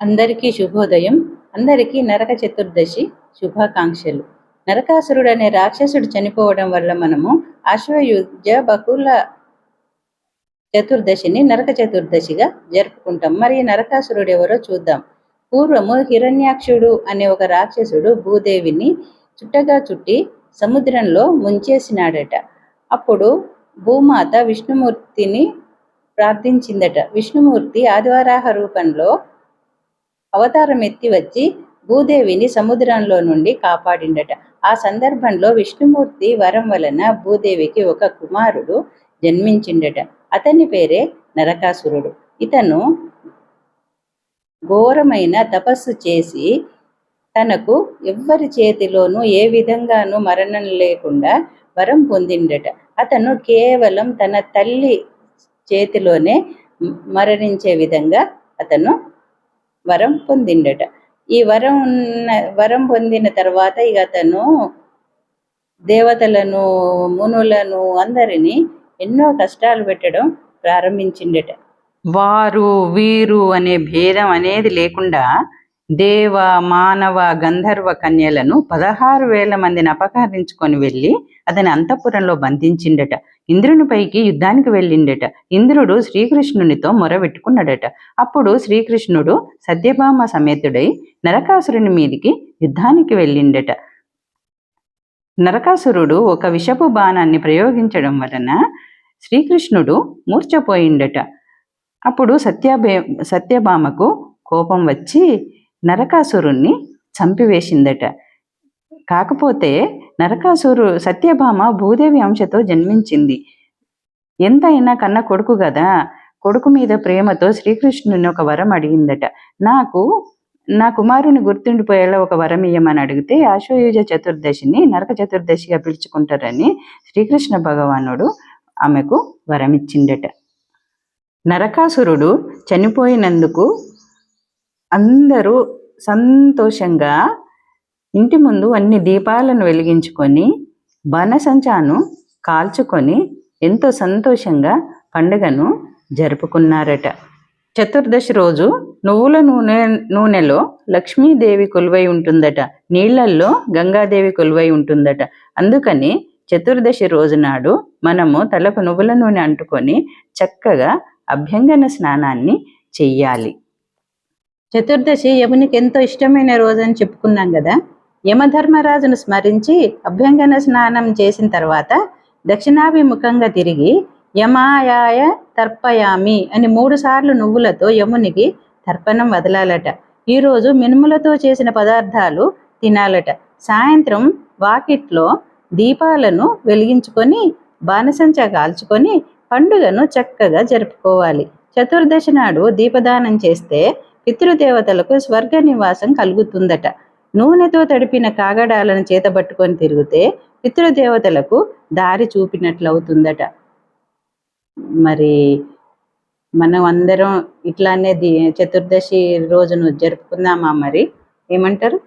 అందరికీ శుభోదయం. అందరికీ నరక చతుర్దశి శుభాకాంక్షలు. నరకాసురుడు అనే రాక్షసుడు చనిపోవడం వల్ల మనము అశ్వయుజ బహుళ చతుర్దశిని నరక చతుర్దశిగా జరుపుకుంటాం. మరి నరకాసురుడు ఎవరో చూద్దాం. పూర్వము హిరణ్యాక్షుడు అనే ఒక రాక్షసుడు భూదేవిని చుట్టగా చుట్టి సముద్రంలో ముంచేసినాడట. అప్పుడు భూమాత విష్ణుమూర్తిని ప్రార్థించిందట. విష్ణుమూర్తి ఆదివారాహ రూపంలో అవతారం ఎత్తి వచ్చి భూదేవిని సముద్రంలో నుండి కాపాడిండట ఆ సందర్భంలో విష్ణుమూర్తి వరం వలన భూదేవికి ఒక కుమారుడు జన్మించిండట అతని పేరే నరకాసురుడు. ఇతను ఘోరమైన తపస్సు చేసి తనకు ఎవ్వరి చేతిలోనూ ఏ విధంగానూ మరణం లేకుండా వరం పొందిండట అతను కేవలం తన తల్లి చేతిలోనే మరణించే విధంగా అతను వరం పొందిండట. ఈ వరం ఉన్న వరం పొందిన తర్వాత ఇక అతను దేవతలను మునులను అందరినీ ఎన్నో కష్టాలు పెట్టడం ప్రారంభించిండట. వారు వీరు అనే భేదం అనేది లేకుండా దేవ మానవ గంధర్వ కన్యలను పదహారు వేల మందిని అపహరించుకొని వెళ్ళి అతని అంతఃపురంలో బంధించిండట. ఇంద్రునిపైకి యుద్ధానికి వెళ్ళిండట. ఇంద్రుడు శ్రీకృష్ణునితో మొరబెట్టుకున్నాడట అప్పుడు శ్రీకృష్ణుడు సత్యభామ సమేతుడై నరకాసురుని మీదికి యుద్ధానికి వెళ్ళిండట. నరకాసురుడు ఒక విషపు బాణాన్ని ప్రయోగించడం వలన శ్రీకృష్ణుడు మూర్చపోయిండట అప్పుడు సత్యభే సత్యభామకు కోపం వచ్చి నరకాసురుణ్ణి చంపివేసిందట. కాకపోతే నరకాసురు సత్యభామ భూదేవి అంశతో జన్మించింది. ఎంతైనా కన్న కొడుకు కదా కొడుకు మీద ప్రేమతో శ్రీకృష్ణుని ఒక వరం అడిగిందట. నాకు నా కుమారుని గుర్తుండిపోయేలా ఒక వరం ఇయ్యమని అడిగితే ఆశ్వయుజ చతుర్దశిని నరక చతుర్దశిగా పిలుచుకుంటారని శ్రీకృష్ణ భగవానుడు ఆమెకు వరమిచ్చిండట నరకాసురుడు చనిపోయినందుకు అందరూ సంతోషంగా ఇంటి ముందు అన్ని దీపాలను వెలిగించుకొని బాణసంచాను కాల్చుకొని ఎంతో సంతోషంగా పండుగను జరుపుకున్నారట. చతుర్దశి రోజు నువ్వుల నూనె నూనెలో లక్ష్మీదేవి కొలువై ఉంటుందట. నీళ్ళల్లో గంగాదేవి కొలువై ఉంటుందట. అందుకని చతుర్దశి రోజు నాడు మనము తలకు నువ్వుల నూనె అంటుకొని చక్కగా అభ్యంగన స్నానాన్ని చెయ్యాలి. చతుర్దశి యమునికి ఎంతో ఇష్టమైన రోజు అని చెప్పుకున్నాం కదా. యమధర్మరాజును స్మరించి అభ్యంగన స్నానం చేసిన తర్వాత దక్షిణాభిముఖంగా తిరిగి యమాయాయ తర్పయామి అని మూడు సార్లు నువ్వులతో యమునికి తర్పణం వదలాలట. ఈరోజు మినుములతో చేసిన పదార్థాలు తినాలట. సాయంత్రం వాకిట్లో దీపాలను వెలిగించుకొని బాణసంచా కాల్చుకొని పండుగను చక్కగా జరుపుకోవాలి. చతుర్దశి నాడు దీపదానం చేస్తే పితృదేవతలకు స్వర్గ నివాసం కలుగుతుందట. నూనెతో తడిపిన కాగడాలను చేతబట్టుకొని తిరిగితే పితృదేవతలకు దారి చూపినట్లవుతుందట. మరి మనం అందరం ఇట్లానే ది చతుర్దశి రోజును జరుపుకుందామా మరి? ఏమంటారు?